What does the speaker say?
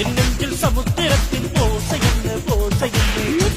എന്നെങ്കിൽ സമുദ്രത്തിൽ പോസയെന്ന് പോസയെന്ന്.